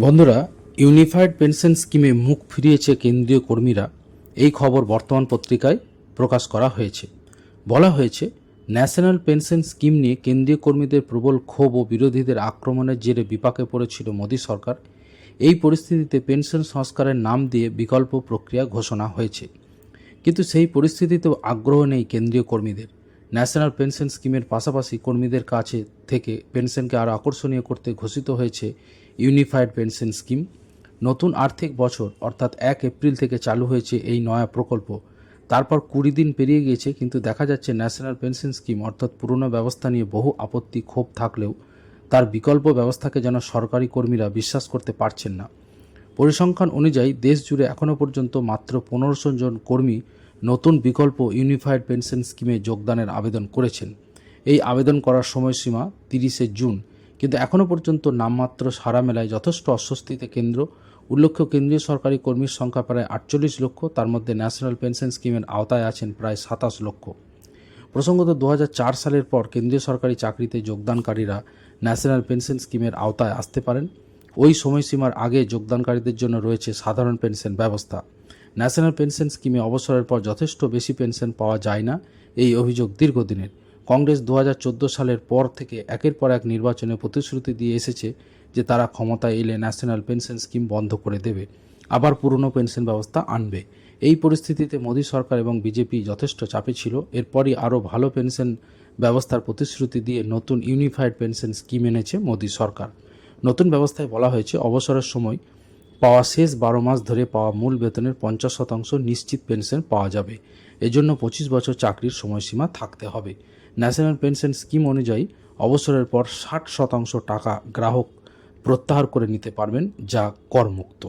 বন্ধুরা, unified pension স্কিমে মুখ ফিরিয়েছে কেন্দ্রীয় কর্মীরা। এই খবর বর্তমান পত্রিকায় প্রকাশ করা হয়েছে। বলা হয়েছে, ন্যাশনাল পেনশন স্কিম নিয়ে কেন্দ্রীয় কর্মীদের প্রবল ক্ষোভ ও বিরোধীদের আক্রমণের জেরে বিপাকে পড়েছিল মোদী সরকার। এই পরিস্থিতিতে পেনশন সংস্কারের নাম দিয়ে বিকল্প প্রক্রিয়া ঘোষণা হয়েছে। কিন্তু সেই পরিস্থিতিতেও আগ্রহ নেই কেন্দ্রীয় কর্মীদের। ন্যাশনাল পেনশন স্কিমের পাশাপাশি কর্মীদের কাছে থেকে পেনশনকে আরও আকর্ষণীয় করতে ঘোষিত হয়েছে ইউনিফাইড পেনশন স্কিম। নতুন আর্থিক বছর, অর্থাৎ এক এপ্রিল থেকে চালু হয়েছে এই নয়া প্রকল্প। তারপর কুড়ি দিন পেরিয়ে গিয়েছে, কিন্তু দেখা যাচ্ছে ন্যাশনাল পেনশন স্কিম, অর্থাৎ পুরনো ব্যবস্থা নিয়ে বহু আপত্তি, ক্ষোভ থাকলেও তার বিকল্প ব্যবস্থাকে যেন সরকারি কর্মীরা বিশ্বাস করতে পারছেন না। পরিসংখ্যান অনুযায়ী দেশ জুড়ে এখনও পর্যন্ত মাত্র পনেরোশো জন কর্মী নতুন বিকল্প ইউনিফাইড পেনশন স্কিমে যোগদানের আবেদন করেছেন। এই আবেদন করার সময়সীমা তিরিশে জুন। কিন্তু এখনও পর্যন্ত নামমাত্র সারা মেলায় যথেষ্ট অস্বস্তিতে কেন্দ্র। উল্লেখ্য, কেন্দ্রীয় সরকারি কর্মীর সংখ্যা প্রায় আটচল্লিশ লক্ষ, তার মধ্যে ন্যাশনাল পেনশন স্কিমের আওতায় আছেন প্রায় সাতাশ লক্ষ। প্রসঙ্গত দু হাজার চার সালের পর কেন্দ্রীয় সরকারি চাকরিতে যোগদানকারীরা ন্যাশনাল পেনশন স্কিমের আওতায় আসতে পারেন। ওই সময়সীমার আগে যোগদানকারীদের জন্য রয়েছে সাধারণ পেনশন ব্যবস্থা। ন্যাশনাল পেনশন স্কিমে অবসরের পর যথেষ্ট বেশি পেনশন পাওয়া যায় না। এই অভিযোগ দীর্ঘদিনের। কংগ্রেস দু হাজার চোদ্দ সালের পর থেকে একের পর এক নির্বাচনে প্রতিশ্রুতি দিয়ে এসেছে যে তারা ক্ষমতায় এলে ন্যাশনাল পেনশন স্কিম বন্ধ করে দেবে। আবার পুরনো পেনশন ব্যবস্থা আনবে। এই পরিস্থিতিতে মোদী সরকার এবং বিজেপি যথেষ্ট চাপে ছিল। এরপরই আরও ভালো পেনশন ব্যবস্থার প্রতিশ্রুতি দিয়ে নতুন ইউনিফাইড পেনশন স্কিম এনেছে মোদী সরকার। নতুন ব্যবস্থায় বলা হয়েছে, অবসরের সময় পাওয়া শেষ বারো মাস ধরে পাওয়া মূল বেতনের পঞ্চাশ শতাংশ নিশ্চিত পেনশন পাওয়া যাবে। এজন্য পঁচিশ বছর চাকরির সময়সীমা থাকতে হবে। ন্যাশনাল পেনশন স্কিম অনুযায়ী অবসরের পর ষাট শতাংশ টাকা গ্রাহক প্রত্যাহার করে নিতে পারবেন, যা করমুক্ত।